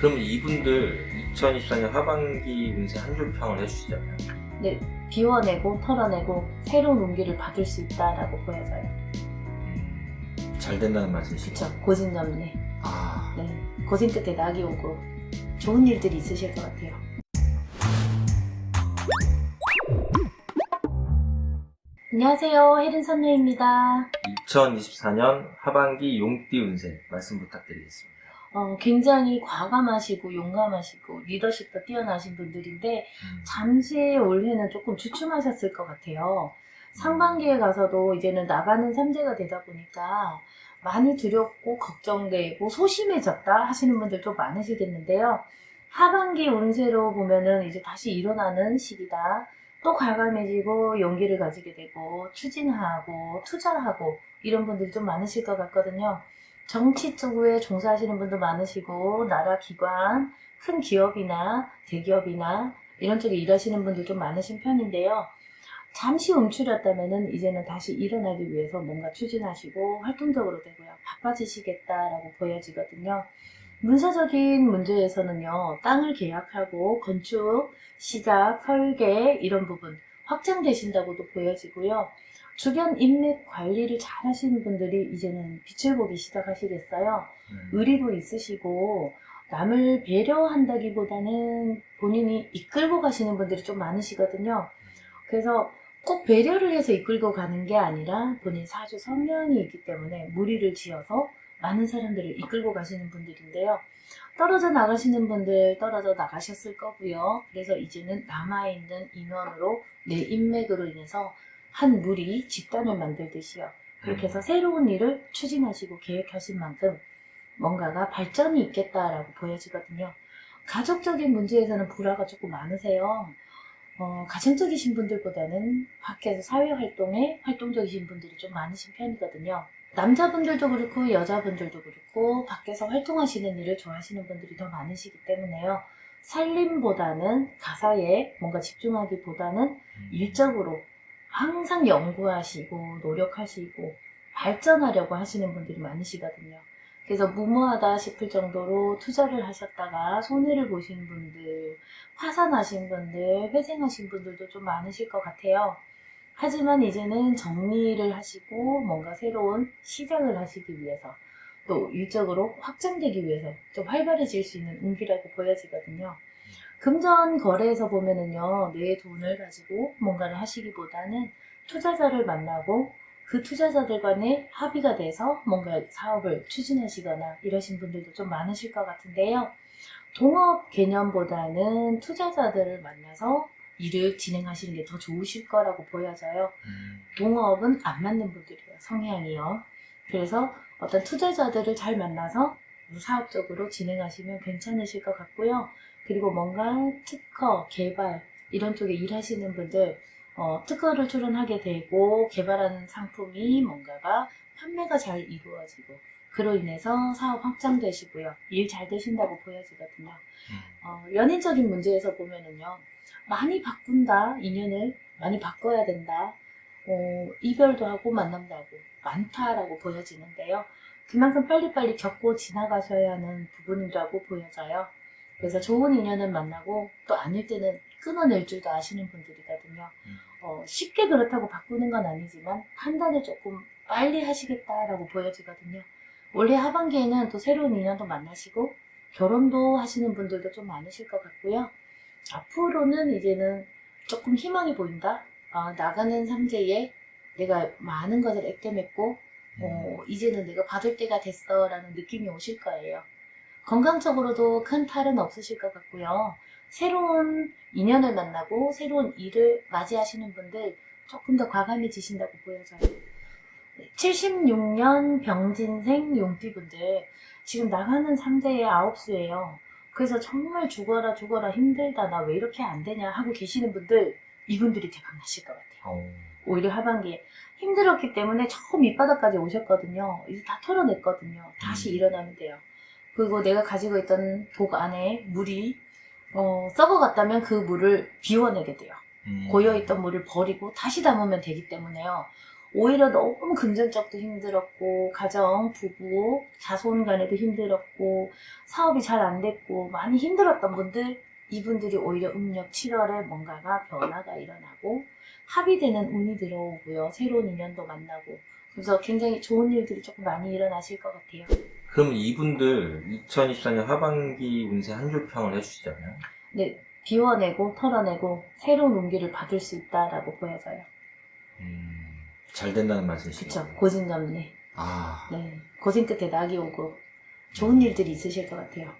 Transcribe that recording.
그럼 이분들 2024년 하반기 운세 한 줄 평을 해주시잖아요. 네, 비워내고 털어내고 새로운 운기를 받을 수 있다라고 보여져요. 잘 된다는 말씀이시죠? 그쵸? 고진념네. 아, 네, 고생 끝에 낙이 오고 좋은 일들이 있으실 것 같아요. 안녕하세요, 혜린 선녀입니다. 2024년 하반기 용띠 운세 말씀 부탁드리겠습니다. 어, 굉장히 과감하시고 용감하시고 리더십도 뛰어나신 분들인데 음. 잠시 올해는 조금 주춤하셨을 것 같아요. 상반기에 가서도 이제는 나가는 삼재가 되다 보니까 많이 두렵고 걱정되고 소심해졌다 하시는 분들 좀 많으시겠는데요. 하반기 운세로 보면은 이제 다시 일어나는 시기다. 또 과감해지고 용기를 가지게 되고 추진하고 투자하고 이런 분들이 좀 많으실 것 같거든요. 정치 쪽에 종사하시는 분도 많으시고 나라 기관, 큰 기업이나 대기업이나 이런 쪽에 일하시는 분들 좀 많으신 편인데요. 잠시 움츠렸다면은 이제는 다시 일어나기 위해서 뭔가 추진하시고 활동적으로 되고요. 바빠지시겠다라고 보여지거든요. 문서적인 문제에서는요, 땅을 계약하고 건축, 시작, 설계 이런 부분 확장되신다고도 보여지고요. 주변 인맥 관리를 잘 하시는 분들이 이제는 빛을 보기 시작하시겠어요. 음. 의리도 있으시고 남을 배려한다기보다는 본인이 이끌고 가시는 분들이 좀 많으시거든요. 그래서 꼭 배려를 해서 이끌고 가는 게 아니라 본인 사주 성향이 있기 때문에 무리를 지어서 많은 사람들을 이끌고 가시는 분들인데요. 떨어져 나가시는 분들 떨어져 나가셨을 거고요. 그래서 이제는 남아있는 인원으로 내 인맥으로 인해서 한 무리 집단을 만들듯이요. 그렇게 해서 새로운 일을 추진하시고 계획하신 만큼 뭔가가 발전이 있겠다라고 보여지거든요. 가족적인 문제에서는 불화가 조금 많으세요. 어, 가정적이신 분들보다는 밖에서 사회활동에 활동적이신 분들이 좀 많으신 편이거든요. 남자분들도 그렇고 여자분들도 그렇고 밖에서 활동하시는 일을 좋아하시는 분들이 더 많으시기 때문에요. 살림보다는 가사에 뭔가 집중하기보다는 일적으로 항상 연구하시고 노력하시고 발전하려고 하시는 분들이 많으시거든요. 그래서 무모하다 싶을 정도로 투자를 하셨다가 손해를 보신 분들, 파산하신 분들, 회생하신 분들도 좀 많으실 것 같아요. 하지만 이제는 정리를 하시고 뭔가 새로운 시작을 하시기 위해서 또 일적으로 확장되기 위해서 좀 활발해질 수 있는 운기라고 보여지거든요. 금전 거래에서 보면은요, 내 돈을 가지고 뭔가를 하시기보다는 투자자를 만나고 그 투자자들 간에 합의가 돼서 뭔가 사업을 추진하시거나 이러신 분들도 좀 많으실 것 같은데요. 동업 개념보다는 투자자들을 만나서 일을 진행하시는 게 더 좋으실 거라고 보여져요. 음. 동업은 안 맞는 분들이에요. 성향이요. 그래서 어떤 투자자들을 잘 만나서 사업적으로 진행하시면 괜찮으실 것 같고요. 그리고 뭔가 특허, 개발 이런 쪽에 일하시는 분들 어, 특허를 출원하게 되고 개발하는 상품이 뭔가가 판매가 잘 이루어지고 그로 인해서 사업 확장되시고요. 일 잘 되신다고 보여지거든요. 어, 연인적인 문제에서 보면은요. 많이 바꾼다. 인연을 많이 바꿔야 된다. 어, 이별도 하고 만남도 하고 많다라고 보여지는데요. 그만큼 빨리빨리 겪고 지나가셔야 하는 부분이라고 보여져요. 그래서 좋은 인연을 만나고 또 아닐 때는 끊어낼 줄도 아시는 분들이거든요. 음. 어, 쉽게 그렇다고 바꾸는 건 아니지만 판단을 조금 빨리 하시겠다라고 보여지거든요. 올해 하반기에는 또 새로운 인연도 만나시고 결혼도 하시는 분들도 좀 많으실 것 같고요. 앞으로는 이제는 조금 희망이 보인다. 아, 나가는 삼재에 내가 많은 것을 액땜했고 어, 이제는 내가 받을 때가 됐어라는 느낌이 오실 거예요. 건강적으로도 큰 탈은 없으실 것 같고요. 새로운 인연을 만나고 새로운 일을 맞이하시는 분들 조금 더 과감해지신다고 보여져요. 76년 병진생 용띠분들 지금 나가는 상대의 아홉 수예요. 그래서 정말 죽어라 죽어라 힘들다 나 왜 이렇게 안 되냐 하고 계시는 분들 이분들이 대박 나실 것 같아요. 어. 오히려 하반기에 힘들었기 때문에 처음 밑바닥까지 오셨거든요. 이제 다 털어냈거든요. 다시 음. 일어나면 돼요. 그리고 내가 가지고 있던 독 안에 물이 어, 썩어갔다면 그 물을 비워내게 돼요. 음. 고여있던 물을 버리고 다시 담으면 되기 때문에요. 오히려 너무 금전적도 힘들었고 가정, 부부, 자손 간에도 힘들었고 사업이 잘 안 됐고 많이 힘들었던 분들 이분들이 오히려 음력 7월에 뭔가가 변화가 일어나고 합의되는 운이 들어오고요. 새로운 인연도 만나고 그래서 굉장히 좋은 일들이 조금 많이 일어나실 것 같아요. 그럼 이분들 2024년 하반기 운세 한 줄 평을 해주시잖아요. 네, 비워내고 털어내고 새로운 운기를 받을 수 있다라고 보여져요. 음, 잘 된다는 말씀이시죠? 그쵸? 고진감래. 아, 네. 고생 끝에 낙이 오고 좋은 일들이 있으실 것 같아요.